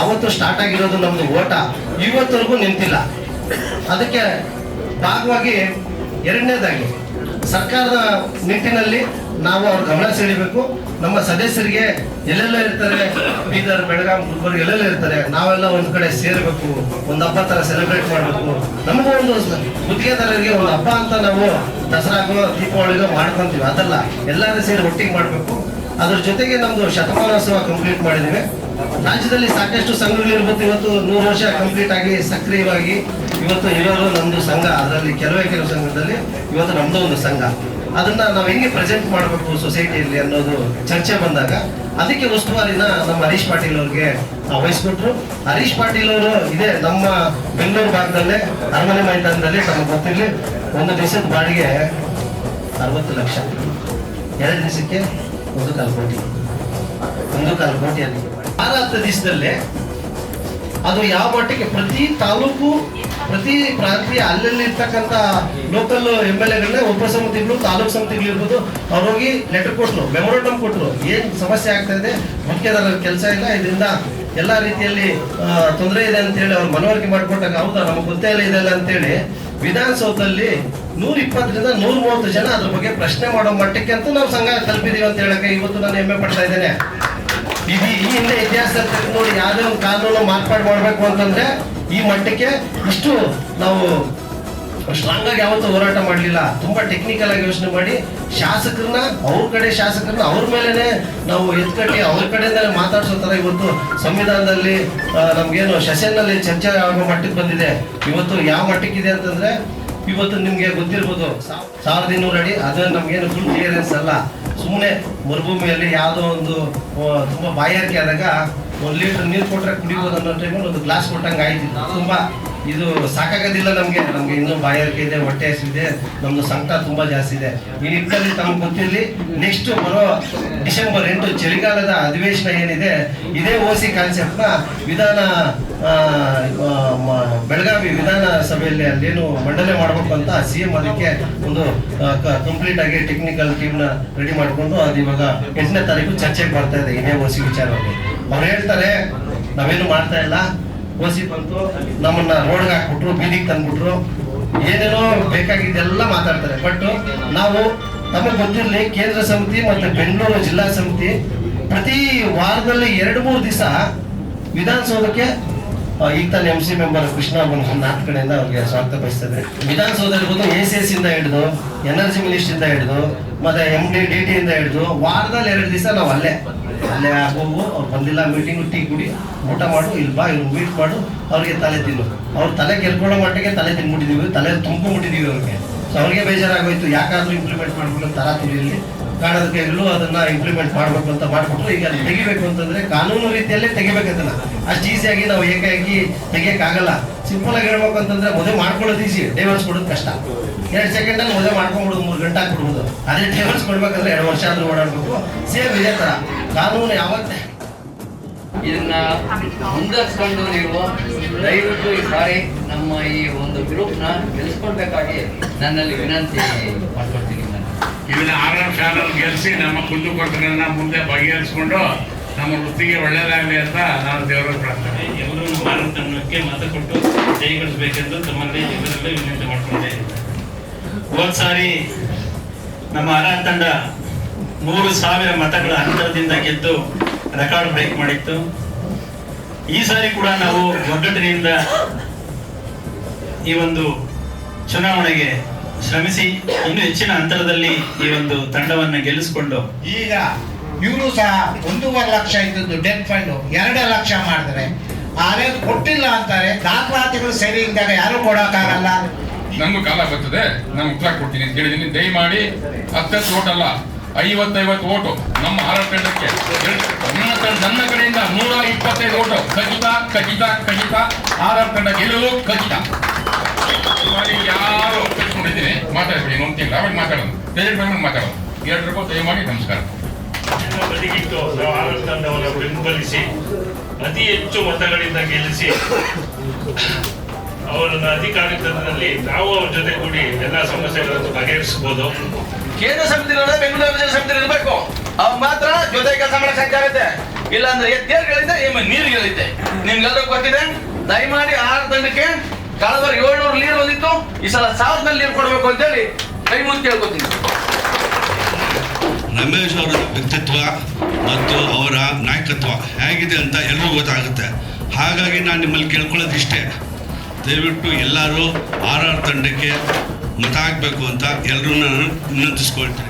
ಆವತ್ತು ಸ್ಟಾರ್ಟ್ ಆಗಿರೋದು ನಮ್ದು ಓಟ. ಇವತ್ತವರೆಗೂ ನಿಂತಿಲ್ಲ. ಅದಕ್ಕೆ ಭಾಗವಾಗಿ ಎರಡನೇದಾಗಿ ಸರ್ಕಾರದ ನಿಟ್ಟಿನಲ್ಲಿ ನಾವು ಅವ್ರ ಗಮನ ಸೆಳಿಬೇಕು ನಮ್ಮ ಸದಸ್ಯರಿಗೆ ಎಲ್ಲೆಲ್ಲ ಇರ್ತಾರೆ, ಬೀದರ್, ಬೆಳಗಾಂ, ಗುಲ್ಬರ್ಗ ಎಲ್ಲೆಲ್ಲ ಇರ್ತಾರೆ, ನಾವೆಲ್ಲ ಒಂದು ಕಡೆ ಸೇರಬೇಕು, ಒಂದು ಹಬ್ಬ ಥರ ಸೆಲೆಬ್ರೇಟ್ ಮಾಡಬೇಕು. ನಮಗೂ ಒಂದು ಗುತ್ತಿಗೆದಾರರಿಗೆ ಒಂದು ಹಬ್ಬ ಅಂತ ನಾವು ದಸರಾಗೋ, ದೀಪಾವಳಿಗೋ ಮಾಡ್ಕೊಂತೀವಿ. ಅದಲ್ಲ, ಎಲ್ಲರೂ ಸೇರಿ ಒಟ್ಟಿಗೆ ಮಾಡಬೇಕು. ಅದ್ರ ಜೊತೆಗೆ ನಮ್ಮದು ಶತಮಾನೋತ್ಸವ ಕಂಪ್ಲೀಟ್ ಮಾಡಿದ್ದೀವಿ. ರಾಜ್ಯದಲ್ಲಿ ಸಾಕಷ್ಟು ಸಂಘಗಳು ಇರ್ಬೋದು ಇವತ್ತು ನೂರು ವರ್ಷ ಕಂಪ್ಲೀಟ್ ಆಗಿ ಸಕ್ರಿಯವಾಗಿ ಇವತ್ತು ಇರೋರು ನಮ್ಮದು ಸಂಘ. ಅದರಲ್ಲಿ ಕೆಲವೇ ಕೆಲವು ಸಂಘದಲ್ಲಿ ಇವತ್ತು ನಮ್ಮದು ಒಂದು ಸಂಘ. ಅದನ್ನ ನಾವು ಹೆಂಗೆ ಪ್ರೆಸೆಂಟ್ ಮಾಡಬೇಕು ಸೊಸೈಟಿಯಲ್ಲಿ ಅನ್ನೋದು ಚರ್ಚೆ ಬಂದಾಗ, ಅದಕ್ಕೆ ಉಸ್ತುವಾರಿನ ನಮ್ಮ ಹರೀಶ್ ಪಾಟೀಲ್ ಅವ್ರಿಗೆ ವಹಿಸ್ಬಿಟ್ರು. ಹರೀಶ್ ಪಾಟೀಲ್ ಅವರು ಇದೇ ನಮ್ಮ ಬೆಂಗಳೂರು ಭಾಗದಲ್ಲೇ, ಅರಮನೆ ಮೈದಾನದಲ್ಲಿ, ತಮಗೆ ಗೊತ್ತಿರಲಿ, ಒಂದು ದಿವಸದ ಬಾಡಿಗೆ ಅರವತ್ತು ಲಕ್ಷ. ಎರಡು ದಿವಸಕ್ಕೆ ಒಂದು ಕಾಲು ಕೋಟಿ ಒಂದು ಕಾಲು ಕೋಟಿ ಅಲ್ಲಿ ವಾರ ಪ್ರದೇಶದಲ್ಲೇ ಅದು ಯಾವ ಮಟ್ಟಿಗೆ ಪ್ರತಿ ತಾಲೂಕು, ಪ್ರತಿ ಪ್ರಾಂತೀಯ ಅಲ್ಲಲ್ಲಿ ಇರ್ತಕ್ಕಂಥ ಲೋಕಲ್ ಎಂ ಎಲ್ ಎಗಳನ್ನ ಉಪಸಮಿತಿಗಳು, ತಾಲೂಕು ಸಮಿತಿಗಳು ಇರ್ಬೋದು ಅವ್ರೋಗಿ ಲೆಟರ್ ಕೊಟ್ಟರು ಮೆಮೊರಂಡಮ್ ಕೊಟ್ಟರು ಏನು ಸಮಸ್ಯೆ ಆಗ್ತಾ ಇದೆ ಮುಖ್ಯದಾರರ ಕೆಲಸ ಇಲ್ಲ, ಇದರಿಂದ ಎಲ್ಲಾ ರೀತಿಯಲ್ಲಿ ತೊಂದರೆ ಇದೆ ಅಂತೇಳಿ ಅವ್ರು ಮನವರಿಕೆ ಮಾಡಿಕೊಟ್ಟಾಗ ಹೌದಾ, ನಮಗೆ ಗೊತ್ತೇ ಇಲ್ಲ ಇದೆಲ್ಲ ಅಂತೇಳಿ ವಿಧಾನಸೌಧದಲ್ಲಿ ನೂರ ಇಪ್ಪತ್ತರಿಂದ ನೂರ ಮೂವತ್ತು ಜನ ಅದ್ರ ಬಗ್ಗೆ ಪ್ರಶ್ನೆ ಮಾಡೋ ಮಟ್ಟಕ್ಕೆ ಅಂತ ನಾವು ಸಂಘ ತಲುಪಿದೀವಿ ಅಂತ ಹೇಳಕ್ಕೆ ಇವತ್ತು ನಾನು ಹೆಮ್ಮೆ ಪಡ್ತಾ ಇದ್ದೇನೆ. ಇದು ಈ ಹಿಂದೆ ಇತಿಹಾಸದಲ್ಲಿ ನೋಡಿ ಯಾವುದೇ ಒಂದು ಕಾನೂನು ಮಾರ್ಪಾಡು ಮಾಡಬೇಕು ಅಂತಂದ್ರೆ ಈ ಮಟ್ಟಕ್ಕೆ ಇಷ್ಟು ನಾವು ಸ್ಟ್ರಾಂಗ್ ಆಗಿ ಯಾವತ್ತೂ ಹೋರಾಟ ಮಾಡಲಿಲ್ಲ. ತುಂಬಾ ಟೆಕ್ನಿಕಲ್ ಆಗಿ ಯೋಚನೆ ಮಾಡಿ ಶಾಸಕರನ್ನ, ಅವ್ರ ಕಡೆ ಶಾಸಕರನ್ನ, ಅವ್ರ ಮೇಲೆನೆ ನಾವು ಎತ್ಕಟ್ಟಿ ಅವ್ರ ಕಡೆಯಿಂದಲೇ ಮಾತಾಡ್ಸೋ ತರ ಇವತ್ತು ಸಂವಿಧಾನದಲ್ಲಿ ನಮ್ಗೇನು ಸೆಷನ್ನಲ್ಲಿ ಚರ್ಚೆ ಆಗೋ ಮಟ್ಟಕ್ಕೆ ಬಂದಿದೆ. ಇವತ್ತು ಯಾವ ಮಟ್ಟಕ್ಕಿದೆ ಅಂತಂದ್ರೆ, ಇವತ್ತು ನಿಮ್ಗೆ ಗೊತ್ತಿರ್ಬೋದು. ಸಾವಿರದ ಇನ್ನೂರು ಅಡಿ ಅದು ನಮ್ಗೇನು ಫುಲ್ ಕ್ಲಿಯರೆನ್ಸ್ ಅಲ್ಲ. ಸುಮ್ಮನೆ ಮರುಭೂಮಿಯಲ್ಲಿ ಯಾವುದೋ ಒಂದು ತುಂಬ ಬಾಯಾರಿಕೆ ಆದಾಗ ಒಂದು ಲೀಟರ್ ನೀರು ಕೊಟ್ಟರೆ ಕುಡಿಬೋದು ಅನ್ನೋ ಟೈಮಲ್ಲಿ ಒಂದು ಗ್ಲಾಸ್ ಕೊಟ್ಟಂಗೆ ಆಯ್ತಿತ್ತು ತುಂಬ ಇದು ಸಾಕಾಗೋದಿಲ್ಲ ನಮಗೆ. ನಮಗೆ ಇನ್ನೂ ಬಾಯಾರಿಕೆ ಇದೆ, ಹೊಟ್ಟೆ ಹಸಿದೆ ನಮ್ಮದು ಸಂಕಟ ತುಂಬ ಜಾಸ್ತಿ ಇದೆ. ಈ ನಿಟ್ಟಿನಲ್ಲಿ ತಮ್ಗೆ ಗೊತ್ತಿರಲಿ ನೆಕ್ಸ್ಟ್ ಬರೋ ಡಿಸೆಂಬರ್ ಎಂಟು ಚಳಿಗಾಲದ ಅಧಿವೇಶನ ಏನಿದೆ, ಇದೇ ಓಸಿ ಕಾನ್ಸೆಪ್ಟ್ನ ವಿಧಾನ ಬೆಳಗಾವಿ ವಿಧಾನಸಭೆಯಲ್ಲಿ ಅಲ್ಲೇನು ಮಂಡನೆ ಮಾಡಬೇಕು ಅಂತ ಸಿ ಎಂ ಅದಕ್ಕೆ ಒಂದು ಕಂಪ್ಲೀಟ್ ಆಗಿ ಟೆಕ್ನಿಕಲ್ ಟೀಮ್ನ ರೆಡಿ ಮಾಡಿಕೊಂಡು ಅದು ಇವಾಗ ಎಂಟನೇ ತಾರೀಕು ಚರ್ಚೆಗೆ ಬರ್ತಾ ಇದೆ, ಇದೇ ಓಸಿ ವಿಚಾರವಾಗಿ. ಅವ್ರು ಹೇಳ್ತಾರೆ, ನಾವೇನು ಮಾಡ್ತಾ ಇಲ್ಲ. ಓಸಿ ಬಂತು, ನಮ್ಮನ್ನ ರೋಡ್ಗೆ ಹಾಕ್ಬಿಟ್ರು, ಬೀದಿಗೆ ತಂದ್ಬಿಟ್ರು. ಏನೇನೋ ಬೇಕಾಗಿದ್ದೆಲ್ಲ ಮಾತಾಡ್ತಾರೆ. ಬಟ್ ನಾವು ತಮಗೆ ಗೊತ್ತಿರಲಿ ಕೇಂದ್ರ ಸಮಿತಿ ಮತ್ತು ಬೆಂಗಳೂರು ಜಿಲ್ಲಾ ಸಮಿತಿ. ಪ್ರತಿ ವಾರದಲ್ಲಿ ಎರಡು ಮೂರು ದಿವಸ ವಿಧಾನಸೌಧಕ್ಕೆ ಈಗ ತಾನೆ ಎಂ ಸಿ ಮೆಂಬರ್ ಕೃಷ್ಣ ನಾಲ್ಕು ಕಡೆಯಿಂದ ಅವ್ರಿಗೆ ಸ್ವಾಗತ ಬಯಸ್ತದೆ ವಿಧಾನಸೌಧ ಇರ್ಬೋದು ಎ ಸಿ ಎಸ್ ಇಂದ ಹಿಡಿದು ಎನರ್ಜಿ ಮಿನಿಸ್ಟ್ರಿ ಇಂದ ಹಿಡಿದು, ಮತ್ತೆ ಎಂ ಡಿ ಡಿ ಟಿ ಇಂದ ಹಿಡಿದು ವಾರದಲ್ಲಿ ಎರಡು ದಿವಸ ನಾವು ಅಲ್ಲೇ ಅಲ್ಲೇ ಹೋಗು ಅವ್ರು ಬಂದಿಲ್ಲ ಮೀಟಿಂಗ್ ಟೀ ಕುಡಿ, ಊಟ ಮಾಡು, ಇಲ್ಲಿ ಬಾ, ಇವ್ರು ಮೀಟ್ ಮಾಡು, ಅವ್ರಿಗೆ ತಲೆ ತಿನ್ನು. ಅವ್ರು ತಲೆ ಕೆಲ್ಕೊಳ್ಳೋ ಮಟ್ಟಿಗೆ ತಲೆ ತಿನ್ಬಿಟ್ಟಿದೀವಿ, ತಲೆ ತುಂಬಿಬಿಟ್ಟಿದೀವಿ ಅವ್ರಿಗೆ. ಸೊ ಅವ್ರಿಗೆ ಬೇಜಾರಾಗೋಯ್ತು, ಯಾಕಾದ್ರೂ ಇಂಪ್ಲಿಮೆಂಟ್ ಮಾಡ್ಬೇಕು ತರ ತಿಳಿಯಲ್ಲಿ ಕಾಣದ ಕೈಗಳು ಅದನ್ನ ಇಂಪ್ಲಿಮೆಂಟ್ ಮಾಡ್ಬೇಕು ಅಂತ ಮಾಡ್ಬಿಟ್ರು. ಈಗ ಅದು ತೆಗಿಬೇಕು ಅಂತಂದ್ರೆ ಕಾನೂನು ರೀತಿಯಲ್ಲೇ ತೆಗಿಬೇಕು ಅದನ್ನ. ಅಷ್ಟು ಈಸಿಯಾಗಿ ನಾವು ಏಕಾಏಕಿ ತೆಗಿಯಕ್ಕಾಗಲ್ಲ. ಸಿಂಪಲ್ ಆಗಿ ಹೇಳ್ಬೇಕು ಅಂತಂದ್ರೆ ಮದುವೆ ಮಾಡ್ಕೊಳ್ಳೋದು ಈಸಿ. ಡೈವರ್ಸ್ ಕೊಡೋದು ಕಷ್ಟ. ಎರಡು ಸೆಕೆಂಡ್ ಅಲ್ಲಿ ಮದುವೆ ಮಾಡ್ಕೊಂಡ್ಬಿಡೋದು ಮೂರು ಗಂಟೆ ಹಾಕ್ಬಿಡ್ಬೋದು ಅದೇ ಡೈವರ್ಸ್ ಕೊಡ್ಬೇಕಂದ್ರೆ ಎರಡು ವರ್ಷ ಆದ್ರೂ ಓಡಾಡ್ಬೇಕು. ಸೇಮ್ ಇದೇ ತರ. ಕಾನೂನು ಯಾವತ್ತೇ ಇದನ್ನ ಮುಂದರ್ಸ್ಕೊಂಡು ನೀವು ದಯವಿಟ್ಟು ಈ ಸಾರಿ ನಮ್ಮ ಈ ಒಂದು ಗ್ರೂಪ್ನ ಗೆಲ್ಸ್ಕೊಳ್ಬೇಕಾಗಿ ನನ್ನಲ್ಲಿ ವಿನಂತಿ ಮಾಡ್ಕೊಳ್ತೀನಿ ಇವನ್ನ ಆರಾಮ್ ಶಾಲೆಯಲ್ಲಿ ಗೆಲ್ಸಿ ನಮ್ಮ ಕುಂದುಕೊರತೆಗಳನ್ನ ಮುಂದೆ ಬಗೆಹರಿಸ್ಕೊಂಡು ನಮ್ಮ ವೃತ್ತಿಗೆ ಒಳ್ಳೇದಾಗಲಿ ಅಂತ ನಾನು ದೇವರ ಪ್ರಾರ್ಥನೆ ಎಲ್ಲರೂ ಭಾರತಕ್ಕೆ ಮತ ಕೊಟ್ಟು ಜಯಗಳಿಸಬೇಕೆಂದು ತಮ್ಮಲ್ಲಿ ಎಲ್ಲರಲ್ಲೂ ವಿನಂತಿ ಮಾಡಿಕೊಂಡೆ. ಹೋದ್ ಸಾರಿ ನಮ್ಮ ಅರ ತಂಡ ಮೂರು ಸಾವಿರ ಮತಗಳ ಅಂತರದಿಂದ ಗೆದ್ದು ರೆಕಾರ್ಡ್ ಬ್ರೇಕ್ ಮಾಡಿತ್ತು. ಈ ಸಾರಿ ಕೂಡ ನಾವು ಒಗ್ಗಟ್ಟಿನಿಂದ ಈ ಒಂದು ಚುನಾವಣೆಗೆ ಶ್ರಮಿಸಿ ಇನ್ನು ಹೆಚ್ಚಿನ ಅಂತರದಲ್ಲಿ ಈ ಒಂದು ತಂಡವನ್ನ ಗೆಲ್ಲಿಸಿಕೊಂಡು ಈಗ ಇವರು ಸಹ ಒಂದೂವರೆ ಲಕ್ಷ ಇದ್ದದ್ದು ಡೆತ್ ಫಂಡ್ ಎರಡೇ ಲಕ್ಷ ಮಾಡಿದ್ರೆ. ಆದ್ರೆ ಕೊಟ್ಟಿಲ್ಲ ಅಂತಾರೆ. ದಾಖಲಾತಿಗಳು ಸರಿ ಇದ್ದಾಗ ಯಾರು ಕೊಡೋಕ್ಕಾಗಲ್ಲ. ನಮ್ಗೂ ಕಾಲ ಬರ್ತದೆ. ನಾನು ಉತ್ತರ ಕೊಡ್ತೀನಿ ಅಂತ ಹೇಳಿದ್ದೀನಿ. ದಯಮಾಡಿ ಹತ್ತತ್ತು ಓಟ್ ಅಲ್ಲ ಐವತ್ತೈವತ್ತು ಓಟು ನಮ್ಮ ಹಾರ ತಂಡಕ್ಕೆ ನನ್ನ ಕಡೆಯಿಂದ ನೂರ ಇಪ್ಪತ್ತೈದು ಓಟು. ಖಚಿತ ಖಚಿತ ಖಚಿತ. ಆರ್ ಆರ್ ತಂಡ ಗೆಲ್ಲಲು ಖಚಿತ. ಮಾಡಿ ಯಾರು ಕಳಿಸ್ಕೊಂಡಿದ್ದೀನಿ ಮಾತಾಡ್ಬಿಡಿ ನೋಡ್ತೀನಿ ತಿಂಗಳು. ಆಮೇಲೆ ಮಾತಾಡೋದು. ಬೇರೆ ಮಾತಾಡೋದು. ಎರಡು ರೂಪಾಯಿ ನಮಸ್ಕಾರ. ಬದಿಗಿಟ್ಟು ನಾವು ಆರೋಗ್ಯ ತಂಡವನ್ನು ಬೆಂಬಲಿಸಿ ಅತಿ ಹೆಚ್ಚು ಮತಗಳಿಂದ ಗೆಲ್ಲಿಸಿ ಅವರನ್ನ ಅಧಿಕಾರಿತನದಲ್ಲಿ ನಾವು ಅವ್ರ ಜೊತೆ ಕೂಡಿ ಎಲ್ಲ ಸಮಸ್ಯೆಗಳನ್ನು ಬಗೆಹರಿಸಬಹುದು. ಕೇಂದ್ರ ಸಮಿತಿ ಬೆಂಗಳೂರು ಸಮಿತಿ ಇರಬೇಕು. ಅವ್ರು ಮಾತ್ರ ಜೊತೆ ಕೆಲಸ ಮಾಡಕ್ ಸಾಧ್ಯ ಆಗುತ್ತೆ. ಇಲ್ಲಾಂದ್ರೆ ಎತ್ತೇರ್ಗಳಿದೆ ನೀರು ನೀರುಗಳಿದೆ ನಿಮ್ಗೆಲ್ಲರೂ ಗೊತ್ತಿದೆ? ದಯಮಾಡಿ ಆರು ತಂಡಕ್ಕೆ ಕಳೆದ ಏಳ್ನೂರು ನೀರು ಬಂದಿತ್ತು. ಈ ಸಲ ಸಾವಿರದಲ್ಲಿ ನೀರು ಕೊಡಬೇಕು ಅಂತೇಳಿ ಕೈ ಮುಂದೆ ಕೇಳ್ಕೊತೀನಿ. ರಮೇಶ್ ಅವರ ವ್ಯಕ್ತಿತ್ವ ಮತ್ತು ಅವರ ನಾಯಕತ್ವ ಹೇಗಿದೆ ಅಂತ ಎಲ್ಲರೂ ಗೊತ್ತಾಗುತ್ತೆ. ಹಾಗಾಗಿ ನಾನು ನಿಮ್ಮಲ್ಲಿ ಕೇಳ್ಕೊಳ್ಳೋದು ಇಷ್ಟೇ. ದಯವಿಟ್ಟು ಎಲ್ಲರೂ ಆರ್ ಆರ್ ತಂಡಕ್ಕೆ ಮತ ಹಾಕಬೇಕು ಅಂತ ಎಲ್ಲರೂ ನಾನು ವಿನಂತಿಸ್ಕೊಳ್ತೀನಿ.